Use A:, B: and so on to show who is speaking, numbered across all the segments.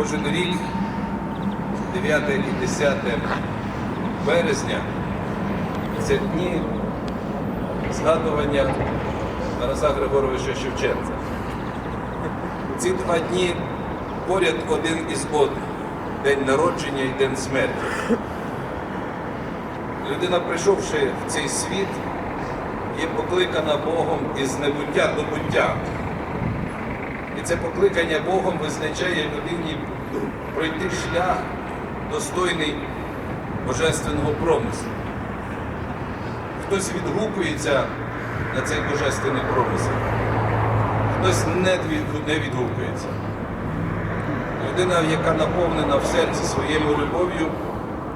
A: Кожен рік, 9 і 10 березня, це дні згадування Тараса Григоровича Шевченка. Ці два дні поряд один із одним. День народження і день смерті. Людина, прийшовши в цей світ, є покликана Богом із небуття до буття. І це покликання Богом визначає людині пройти шлях достойний божественного промислу. Хтось відгукується на цей божественний промисел, хтось не відгукується. Людина, яка наповнена в серці своєю любов'ю,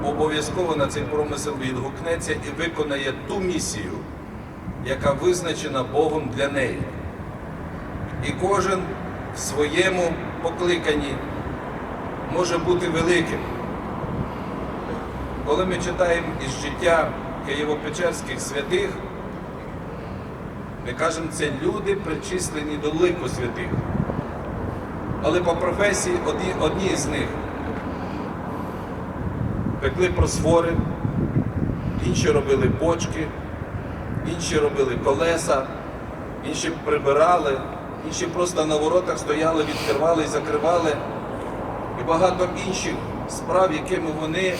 A: обов'язково на цей промисел відгукнеться і виконає ту місію, яка визначена Богом для неї. І кожен в своєму покликанні може бути великим. Коли ми читаємо із життя Києво-Печерських святих, ми кажемо, це люди причислені до лику святих. Але по професії одні, одні з них пекли просфори, інші робили бочки, інші робили колеса, інші прибирали, інші просто на воротах стояли, відкривали і закривали. І багато інших справ, якими вони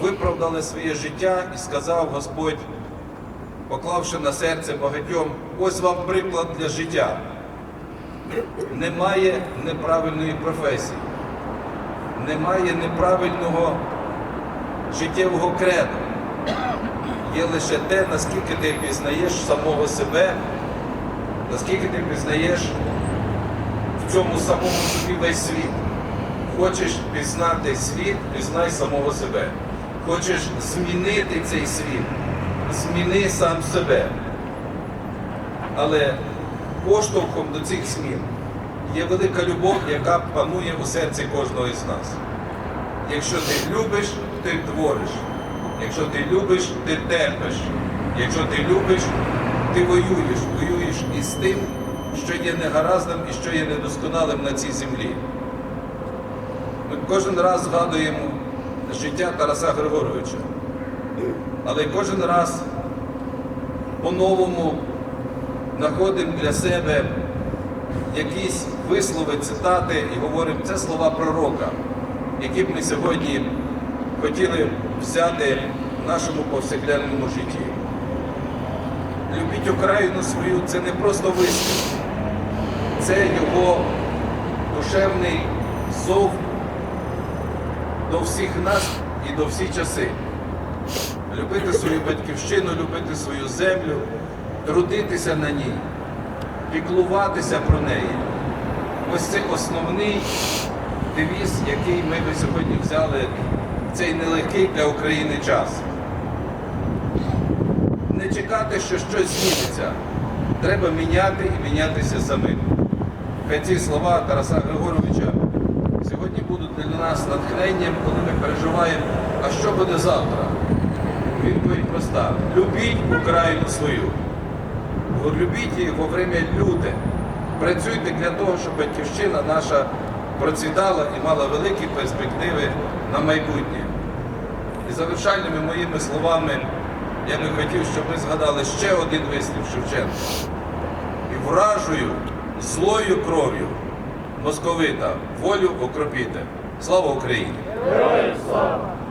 A: виправдали своє життя і сказав Господь, поклавши на серце багатьом, ось вам приклад для життя. Немає неправильної професії, немає неправильного життєвого креду. Є лише те, наскільки ти пізнаєш самого себе, наскільки ти пізнаєш в цьому самому собі весь світ. Хочеш пізнати світ, пізнай самого себе. Хочеш змінити цей світ, зміни сам себе. Але поштовхом до цих змін є велика любов, яка панує у серці кожного із нас. Якщо ти любиш, ти твориш. Якщо ти любиш, ти терпиш. Якщо ти любиш, ти воюєш. Воюєш із тим, що є негараздом і що є недосконалим на цій землі. Ми кожен раз згадуємо життя Тараса Григоровича. Але кожен раз по-новому знаходимо для себе якісь вислови, цитати і говоримо, це слова пророка, які б ми сьогодні хотіли взяти в нашому повсякденному житті. Любіть Україну свою це не просто вислів, це його душевний зов до всіх нас і до всіх часи. Любити свою батьківщину, любити свою землю, трудитися на ній, піклуватися про неї. Ось це основний девіз, який ми би сьогодні взяли в цей нелегкий для України час. Не чекати, що щось зміниться. Треба міняти і мінятися самим. Хай ці слова Тараса Григоровича сьогодні будуть для нас натхненням, коли ми переживаємо, а що буде завтра. Відповідь проста. Любіть Україну свою. Любіть її во время люте. Працюйте для того, щоб батьківщина наша процвітала і мала великі перспективи на майбутнє. І завершальними моїми словами я би хотів, щоб ми згадали ще один вислів Шевченка. І вражую злою кров'ю московита волю окропіте. Слава Україні!
B: Героям слава!